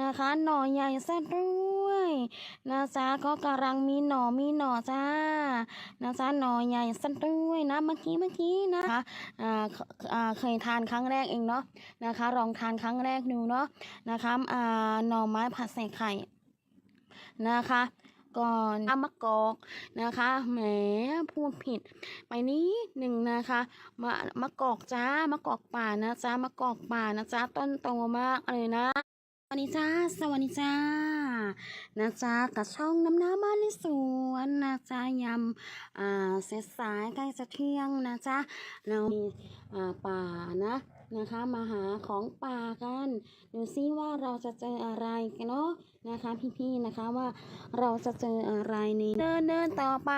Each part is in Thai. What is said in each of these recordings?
นะคะหน่อใหญ่ซะด้วยนะจ๊ะก็กำลังมีหน่อมีหน่อจ้านะจ๊ะหน่อใหญ่ซะด้วยนะเมื่อกี้เมื่อกี้นะคะอ่าอ่าเคยทานครั้งแรกเองเนาะนะคะ ลองทานครั้งแรกดูเนาะนะคะอ่าหน่อไม้ผัดใส่ไข่นะคะก่อนอามะกอกนะคะ แหมพูดผิด ไปนิดหนึ่งนะคะมะมะกอกจ้ามะกอกป่านะจ้ามะกอกป่านะจ้าต้นโตมากเลยนะ วัสดีจ้า สวัสดีจ้า นะจ๊ะกับช่องน้ำน้ำมาในสวนนะจ๊ะยำอ่าเสร็จสายใกล้จะเที่ยงนะจ๊ะเรามีอ่าป่านะ นะคะ มาหาของป่ากันดูซิว่าเราจะเจออะไรกันเนาะนะคะ พี่ๆนะคะว่าเราจะเจออะไรนี่เดินเดินต่อไป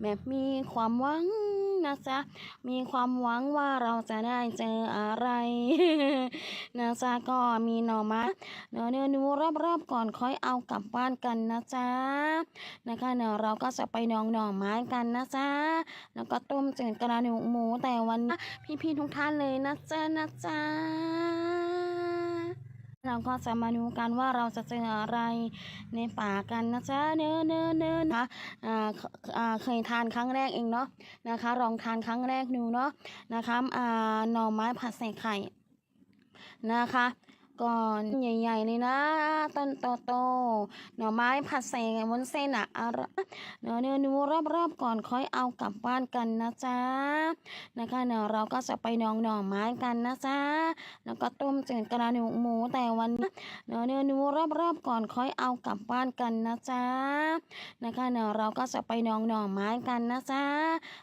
แบบมีความหวังนะจ๊ะมีความหวังว่าเราจะได้เจออะไรนะจ๊ะก็มีหน่อไม้เดี๋ยวเนื้อนูรอบๆก่อนค่อยเอากลับบ้านกันนะจ๊ะนะคะเดี๋ยวเราก็จะไปนองหน่อไม้กันนะจ๊ะแล้วก็ต้มจืดกระดูกหมูแต่วันนี้พี่ๆทุกท่านเลยนะจ๊ะนะจ๊ะ เราก็จะมาดูกันว่าเราจะเจออะไรในป่ากันนะจ๊ะเนื้อเนื้อเนื้อนะคะอ่าอ่าเคยทานครั้งแรกเองเนาะนะคะ ลองทานครั้งแรกดูเนาะนะคะอ่าหน่อไม้ผัดใส่ไข่นะคะ ก่อนใหญ่ๆเลยนะต้นโตๆหน่อไม้ผัดใส่บนเส้นอะอร่อยเดี๋ยวเนื้อนูรอบๆก่อนค่อยเอากลับบ้านกันนะจ๊ะนะคะเดี๋ยวเราก็จะไปนองหน่อไม้กันนะจ๊ะแล้วก็ต้มจืดกระดูกหมูแต่วันนี้เดี๋ยวเนื้อนูรอบๆก่อนค่อยเอากลับบ้านกันนะจ๊ะนะคะเดี๋ยวเราก็จะไปนองหน่อไม้กันนะจ๊ะ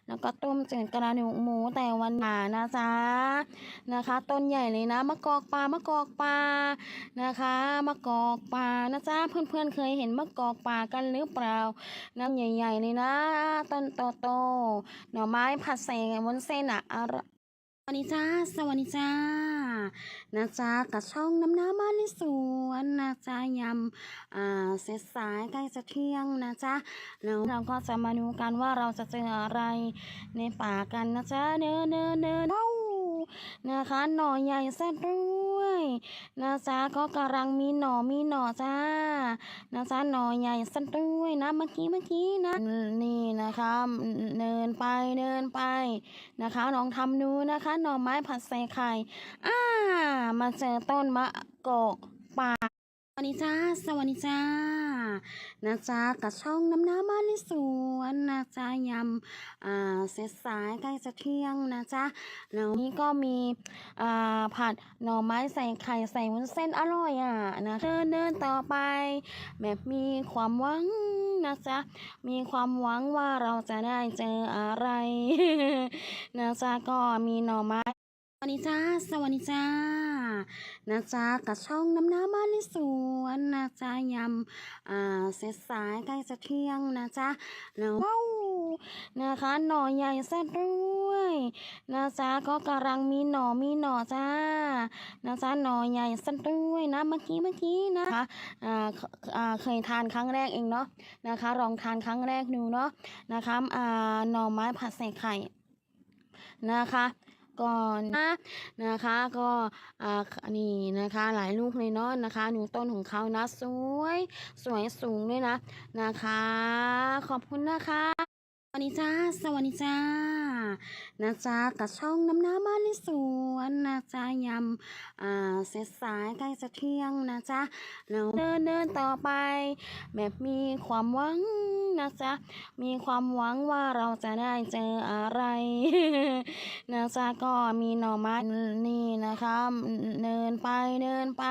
แล้วก็ต้มจืดกระดูกหมูแต่วันหนานะจ๊ะนะคะ ต้นใหญ่เลยนะมะกอกปลามะกอกปลานะคะมะกอกปลานะจ๊ะเพื่อนๆเคยเห็นมะกอกปลากันหรือเปล่าน้ำใหญ่ๆเลยนะต้นโตๆหน่อไม้ผัดใส่บนเส้นอะอร่อยสวัสดีจ้า สวัสดีจ้า นะจ๊ะกับช่องน้ำน้ำบ้านในสวนนะจ๊ะยำอ่าเสร็จสายใกล้จะเที่ยงนะจ๊ะแล้วเราก็จะมาดูกันว่าเราจะเจออะไรในป่ากันนะจ๊ะเนื้อเนื้อเนื้อเอ้านะคะ หน่อใหญ่แซะด้วย นะจ๊ะก็กำลังมีหน่อมีหน่อจ้านะจ๊ะหน่อใหญ่ซะด้วยนะเมื่อกี้เมื่อกี้นะนี่นะคะเนินไปเนินไปนะคะลองทำดูนะคะหน่อไม้ผัดใส่ไข่อ่ามาเจอต้นมะกอกป่า วัสดีจ้า สวัสดีจ้า นะจ๊ะกับช่องน้ำน้ำบ้านในสวนนะจ๊ะยำอ่าเสร็จสายใกล้จะเที่ยงนะจ๊ะแล้วนี่ก็มีอ่าผัดหน่อไม้ใส่ไข่ใส่วุ้นเส้นอร่อยอะนะเดินเดินต่อไป แบบมีความหวังนะจ๊ะมีความหวังว่าเราจะได้เจออะไรนะจ๊ะก็มีหน่อไม้ วัสดีจ้า สวัสดีจ้า นะจ๊ะกับช่องน้ำน้ำบ้านในสวนนะจ๊ะยำอ่าเสร็จสายใกล้จะเที่ยงนะจ๊ะแล้วว้าวนะคะ หน่อใหญ่ซะด้วย นะจ๊ะก็กำลังมีหน่อมีหน่อจ้า นะจ๊ะหน่อใหญ่ซะด้วยนะเมื่อกี้เมื่อกี้นะคะอ่าอ่าเคยทานครั้งแรกเองเนาะนะคะ ลองทานครั้งแรกดูเนาะนะคะอ่าหน่อไม้ผัดใส่ไข่นะคะ ก่อนนะนะคะก็อ่านี่นะคะหลายลูกเลยเนาะนะคะหนูต้นของเขานะสวย สวยสูงด้วยนะนะคะ ขอบคุณนะคะสวัสดีจ้า สวัสดีจ้า นะจ๊ะกับช่องน้ำน้ำบ้านในสวนนะจ๊ะยำอ่าเสร็จสายใกล้จะเที่ยงนะจ๊ะแล้วเดินเดินต่อไป แบบมีความหวัง นะจ๊ะ มีความหวังว่าเราจะได้เจออะไร นะจ๊ะก็มีหน่อไม้นี่นะคะเนินไปเนินไป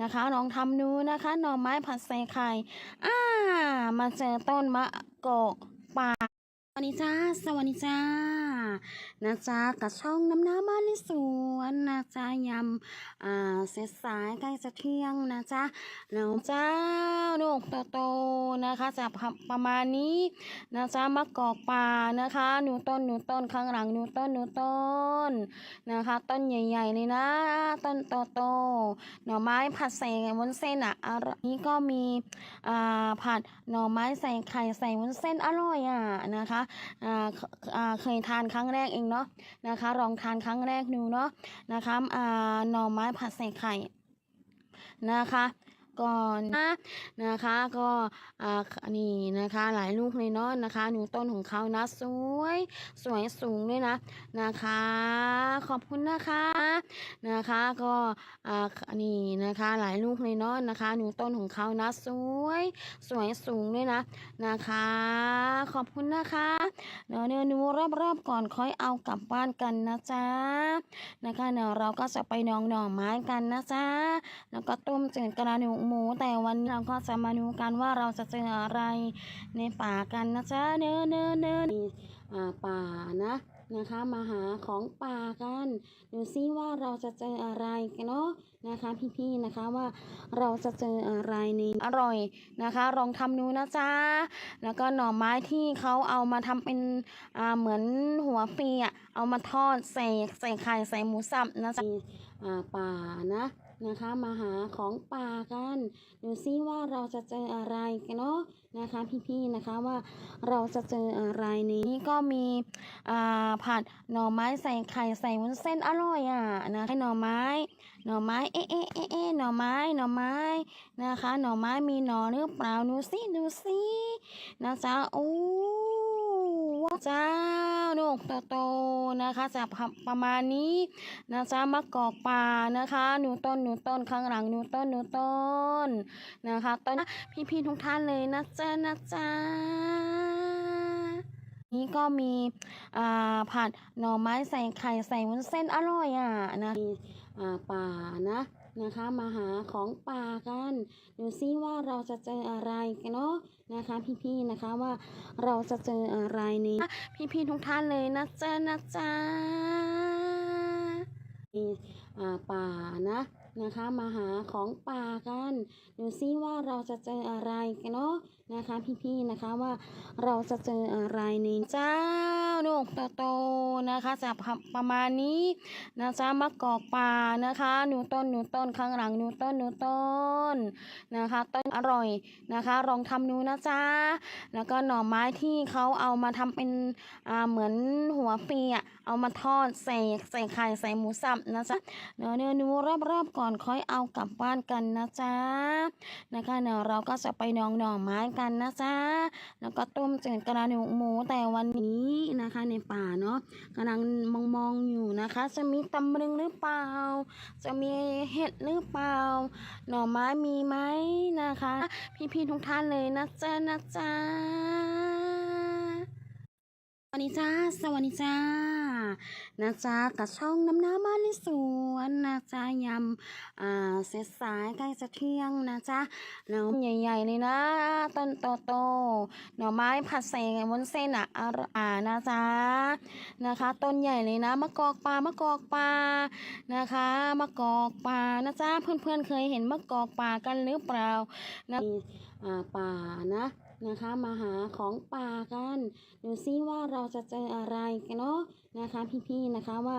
นะคะลองทำดูนะคะหน่อไม้ผัดใส่ไข่อ่ามาเจอต้นมะกอกป่าสวัสดีจ้า สวัสดีจ้า นะจ๊ะกับช่องน้ำน้ำบ้านในสวนนะจ๊ะยำอ่าเสร็จสายใกล้จะเที่ยงนะจ๊ะแล้วเจ้าลูกโตๆนะคะจะประมาณนี้นะจ๊ะมะกอกป่านะคะ หนูต้นหนูต้นข้างหลังหนูต้นหนูต้นนะคะ ต้นใหญ่ๆเลยนะต้นโตๆหน่อไม้ผัดใส่วุ้นเส้นอะอร่อยนี่ก็มีอ่าผัดหน่อไม้ใส่ไข่ใส่วุ้นเส้นอร่อยอะนะคะอ่าอ่าเคยทานครั้งแรกเองเนาะนะคะ ลองทานครั้งแรกดูเนาะนะคะอ่าหน่อไม้ผัดใส่ไข่นะคะ ก่อนนะนะคะ ก็อ่านี่นะคะหลายลูกเลยเนาะนะคะหนูต้นของเขานะสวย สวยสูงด้วยนะนะคะ ขอบคุณนะคะนะคะ ก็อ่านี่นะคะหลายลูกเลยเนาะนะคะหนูต้นของเขานะสวย สวยสูงด้วยนะนะคะ ขอบคุณนะคะเดี๋ยวเนื้อหนูรอบๆก่อนค่อยเอากลับบ้านกันนะจ๊ะนะคะเดี๋ยวเราก็จะไปนองหน่อไม้กันนะจ๊ะแล้วก็ต้มเจืดกระดูหมู แต่วันนี้เราก็จะมาดูกันว่าเราจะเจออะไรในป่ากันนะจ๊ะเนอเนอเนื้อนี่อ่าป่านะนะคะมาหาของป่ากันดูซิว่าเราจะเจออะไรกันเนาะนะคะพี่ๆนะคะว่าเราจะเจออะไรนี่อร่อยนะคะ ลองทำดูนะจ๊ะแล้วก็หน่อไม้ที่เขาเอามาทำเป็นอ่าเหมือนหัวปีอะเอามาทอดใส่ใส่ไข่ใส่หมูสับนะจ๊ะอ่าป่านะ นะคะ มาหาของป่ากันดูซิว่าเราจะเจออะไรกันเนาะนะคะ พี่ๆนะคะว่าเราจะเจออะไรนี้ก็มีอ่าผัดหน่อไม้ใส่ไข่ใส่วุ้นเส้นอร่อยอะนะให้หน่อไม้หน่อไม้เอ๊ะเอ๊ะเอ๊ะเอ๊ะหน่อไม้หน่อไม้นะคะ หน่อไม้มีหน่อหรือเปล่าดูสิดูสินะจ๊ะโอ้ว้ เจ้าลูกโตๆนะคะจะประมาณนี้นะจ๊ะมะกอกป่านะคะ หนูต้นหนูต้นข้างหลังหนูต้นหนูต้นนะคะต้นพี่ๆทุกท่านเลยนะจ๊ะนะจ๊ะนี่ก็มีอ่าผัดหน่อไม้ใส่ไข่ใส่วุ้นเส้นอร่อยอะนะมีอ่าป่านะ นะคะ มาหาของป่ากันดูซิว่าเราจะเจออะไรกันเนาะนะคะ พี่ๆนะคะว่าเราจะเจออะไรในพี่ๆทุกท่านเลยนะจ๊ะนะจ๊ะมีอ่าป่านะนะคะ มาหาของป่ากันดูซิว่าเราจะเจออะไรกันเนาะ นะคะ พี่ๆนะคะว่าเราจะเจออะไรในเจ้าลูกโตนะคะจะประมาณนี้นะจ๊ะมะกอกป่านะคะ หนูต้นหนูต้นข้างหลังหนูต้นหนูต้นนะคะ ต้นอร่อยนะคะลองทำดูนะจ๊ะแล้วก็หน่อไม้ที่เขาเอามาทำเป็นอ่าเหมือนหัวปีอะเอามาทอดใส่ใส่ไข่ใส่หมูสับนะจ๊ะเนื้อเนื้อหนูรอบๆก่อนค่อยเอากลับบ้านกันนะจ๊ะนะคะเดี๋ยวเราก็จะไปนองหน่อไม้กันนะจ๊ะแล้วก็ต้มจืดกระดูกหมูแต่วันนี้นะคะในป่าเนาะกำลังมองมองๆอยู่นะคะ จะมีตำลึงหรือเปล่า จะมีเห็ดหรือเปล่า หน่อไม้มีไหมนะคะ พี่ๆทุกท่านเลยนะจ๊ะนะจ๊ะสวัสดีจ้าสวัสดีจ้า นะจ๊ะกับช่องน้ำน้ำบ้านในสวนนะจ๊ะยำอ่าเสร็จสายใกล้จะเที่ยงนะจ๊ะแล้วใหญ่ๆเลยนะต้นโตๆหน่อไม้ผัดใส่บนเส้นอะอร่อยอ่านะจ๊ะนะคะ ต้นใหญ่เลยนะมะกอกปลามะกอกปลานะคะมะกอกปลานะจ๊ะเพื่อนๆเคยเห็นมะกอกปลากันหรือเปล่านะอ่าป่านะนะคะมาหาของป่ากัน ดูซิว่าเราจะเจออะไรกันเนาะ นะคะพี่ๆนะคะว่า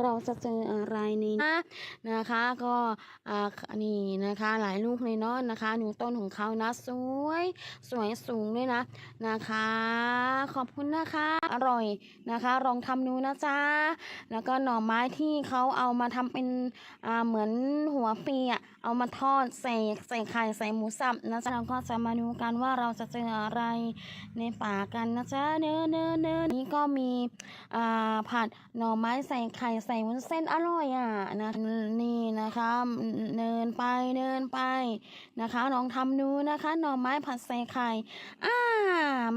เราจะเจออะไรในนะคะ ก็อ่านี่นะคะหลายลูกเลยเนาะนะคะหนูต้นของเขานะสวยสวยสูงด้วยนะนะคะ ขอบคุณนะคะ อร่อยนะคะลองทำดูนะจ๊ะแล้วก็หน่อไม้ที่เขาเอามาทำเป็นอ่าเหมือนหัวปีอะเอามาทอดใส่ใส่ไข่ใส่หมูสับนะจ๊ะเราก็จะมาดูกันว่าเราจะเจออะไรในป่ากันนะจ๊ะเนื้อเนื้อเนื้อนี่ก็มีอ่าผัดหน่อไม้ใส่ไข่ใส่วุ้นเส้นอร่อยอะนะนี่นะคะเนินไปเนินไปนะคะลองทำดูนะคะหน่อไม้ผัดใส่ไข่อ่า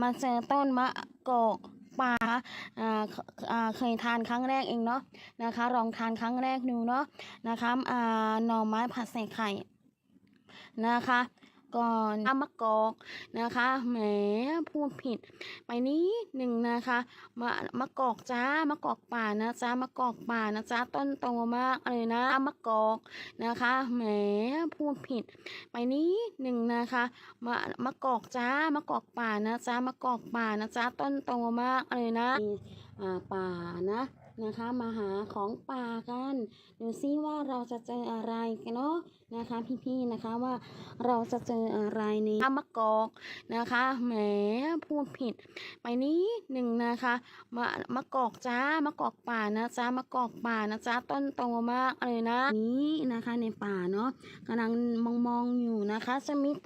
มาเจอต้นมะกอกป่าอ่าอ่าเคยทานครั้งแรกเองเนาะนะคะ ลองทานครั้งแรกดูเนาะนะคะอ่าหน่อไม้ผัดใส่ไข่นะคะ ก่อนอามะกอกนะคะแหมพูดผิด ไปนิดหนึ่งนะคะมะมะกอกจ้ามะกอกป่านะจ้ามะกอกป่านะจ้าต้นโตมากเลยนะมะกอกนะคะแหมพูดผิด ไปนิดหนึ่งนะคะมะมะกอกจ้ามะกอกป่านะจ้ามะกอกป่านะจ้าต้นโตมากเลยนะอ่าป่านะ นะคะ มาหาของป่ากันดูซิว่าเราจะเจออะไรกันเนาะนะคะพี่ๆนะคะว่าเราจะเจออะไรในมะกอกนะคะแหมพูดผิด ไปนิดหนึ่งนะคะมะมะกอกจ้ามะกอกป่านะจ้ามะกอกป่านะจ้าต้นโตมากเลยนะนี่นะคะในป่าเนาะกำลังมองๆอยู่นะคะจะมี